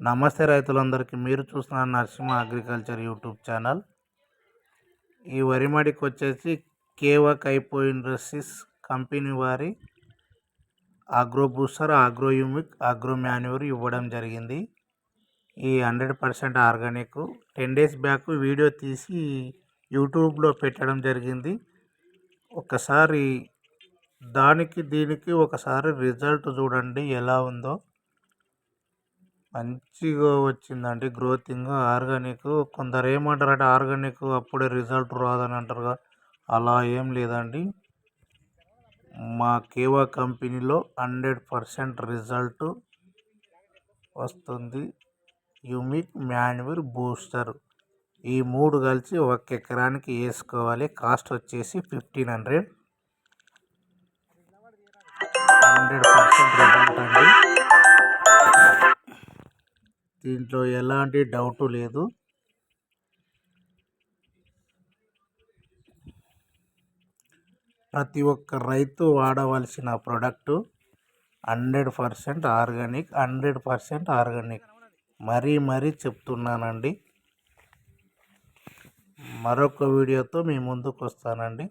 నమస్తే రైతులందరికీ. మీరు చూస్తున్న నరసింహ అగ్రికల్చర్ యూట్యూబ్ ఛానల్. ఈ వరి మడికి వచ్చేసి కేవా కైపో ఇండస్ట్రీస్ కంపెనీ వారి agro booster agro humic agro manure ఇవ్వడం జరిగింది. ఈ hundred percent organic. Ten days back video తీసి యూట్యూబ్లో పెట్టడం జరిగింది. ఒకసారి దానికి దీనికి ఒకసారి రిజల్ట్ చూడండి ఎలా ఉందో. మంచిగా వచ్చిందండి గ్రోతింగ్ ఆర్గానిక్. కొందరు ఏమంటారు అంటే ఆర్గానిక్ అప్పుడే రిజల్ట్ రాదని అంటారుగా. అలా ఏం లేదండి. మా కేవా కంపెనీలో హండ్రెడ్ పర్సెంట్ రిజల్ట్ వస్తుంది. Humic manure booster. ఈ మూడు కలిసి ఒక ఎకరానికి వేసుకోవాలి. కాస్ట్ వచ్చేసి ఫిఫ్టీన్ హండ్రెడ్. హండ్రెడ్ పర్సెంట్ దీంట్లో ఎలాంటి డౌట్ లేదు. ప్రతి ఒక్క రైతు వాడవలసిన product hundred percent organic hundred percent organic. మరీ మరీ చెప్తున్నానండి. మరొక వీడియోతో మీ ముందుకు వస్తానండి